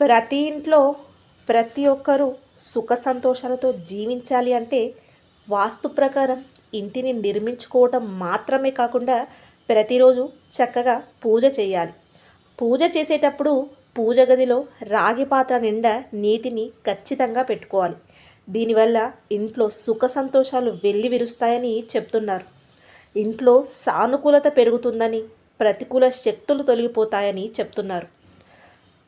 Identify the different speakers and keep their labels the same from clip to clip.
Speaker 1: ప్రతి ఇంట్లో ప్రతి ఒక్కరూ సుఖ సంతోషాలతో జీవించాలి అంటే వాస్తు ప్రకారం ఇంటిని నిర్మించుకోవటం మాత్రమే కాకుండా ప్రతిరోజు చక్కగా పూజ చేయాలి. పూజ చేసేటప్పుడు పూజ గదిలో రాగి పాత్ర నిండా నీటిని ఖచ్చితంగా పెట్టుకోవాలి. దీనివల్ల ఇంట్లో సుఖ సంతోషాలు వెళ్ళి విరుస్తాయని చెప్తున్నారు. ఇంట్లో సానుకూలత పెరుగుతుందని ప్రతికూల శక్తులు తొలగిపోతాయని చెప్తున్నారు.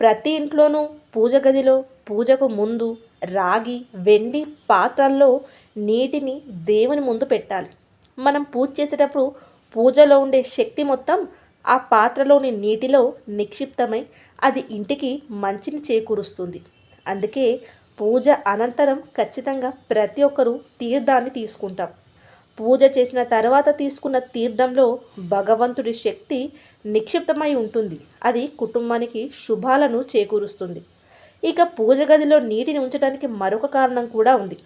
Speaker 1: ప్రతి ఇంట్లోనూ పూజ గదిలో పూజకు ముందు రాగి వెండి పాత్రల్లో నీటిని దేవుని ముందు పెట్టాలి. మనం పూజ చేసేటప్పుడు పూజలో ఉండే శక్తి మొత్తం ఆ పాత్రలోని నీటిలో నిక్షిప్తమై అది ఇంటికి మంచిని చేకూరుస్తుంది. అందుకే పూజ అనంతరం ఖచ్చితంగా ప్రతి ఒక్కరూ తీర్థాన్ని తీసుకుంటాం. పూజ చేసిన తర్వాత తీసుకున్న తీర్థంలో భగవంతుడి శక్తి నిక్షిప్తమై ఉంటుంది. అది కుటుంబానికి శుభాలను చేకూరుస్తుంది. ఇక పూజ గదిలో నీటిని ఉంచడానికి మరొక కారణం కూడా ఉంది.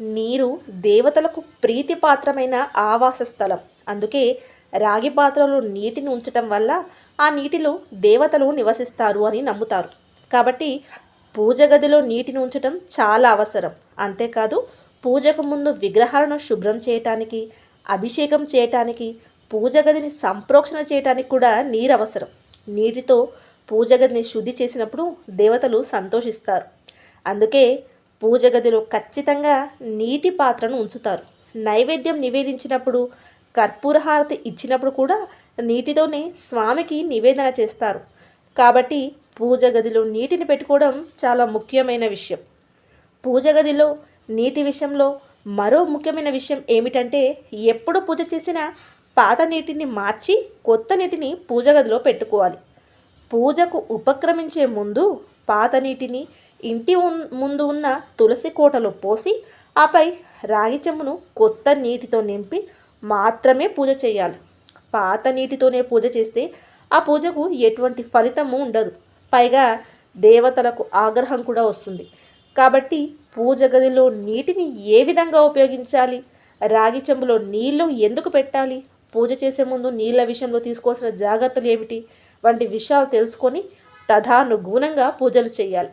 Speaker 1: నీరు దేవతలకు ప్రీతిపాత్రమైన ఆవాస స్థలం. అందుకే రాగి పాత్రలో నీటిని ఉంచటం వల్ల ఆ నీటిలో దేవతలు నివసిస్తారు అని నమ్ముతారు. కాబట్టి పూజ గదిలో నీటిని ఉంచటం చాలా అవసరం. అంతేకాదు పూజకు ముందు విగ్రహాలను శుభ్రం చేయటానికి అభిషేకం చేయటానికి పూజ గదిని సంప్రోక్షణ చేయటానికి కూడా నీరు అవసరం నీటితో పూజ గదిని శుద్ధి చేసినప్పుడు దేవతలు సంతోషిస్తారు. అందుకే పూజ గదిలో ఖచ్చితంగా నీటి పాత్రను ఉంచుతారు. నైవేద్యం నివేదించినప్పుడు కర్పూర హారతి ఇచ్చినప్పుడు కూడా నీటితోనే స్వామికి నివేదన చేస్తారు. కాబట్టి పూజ గదిలో నీటిని పెట్టుకోవడం చాలా ముఖ్యమైన విషయం. పూజ గదిలో నీటి విషయంలో మరో ముఖ్యమైన విషయం ఏమిటంటే ఎప్పుడు పూజ చేసినా పాత నీటిని మార్చి కొత్త నీటిని పూజ గదిలో పెట్టుకోవాలి. పూజకు ఉపక్రమించే ముందు పాత నీటిని ఇంటి ముందు ఉన్న తులసి కోటలో పోసి ఆపై రాగి చెంబును కొత్త నీటితో నింపి మాత్రమే పూజ చేయాలి. పాత నీటితోనే పూజ చేస్తే ఆ పూజకు ఎటువంటి ఫలితము ఉండదు. పైగా దేవతలకు ఆగ్రహం కూడా వస్తుంది. కాబట్టి పూజ గదిలో నీటిని ఏ విధంగా ఉపయోగించాలి? రాగి చెంబులో నీళ్ళు ఎందుకు పెట్టాలి? పూజ చేసే ముందు నీళ్ళ విషయంలో తీసుకోవాల్సిన జాగ్రత్తలు ఏమిటి? వంటి విషయాలు తెలుసుకొని తథానుగుణంగా పూజలు చేయాలి.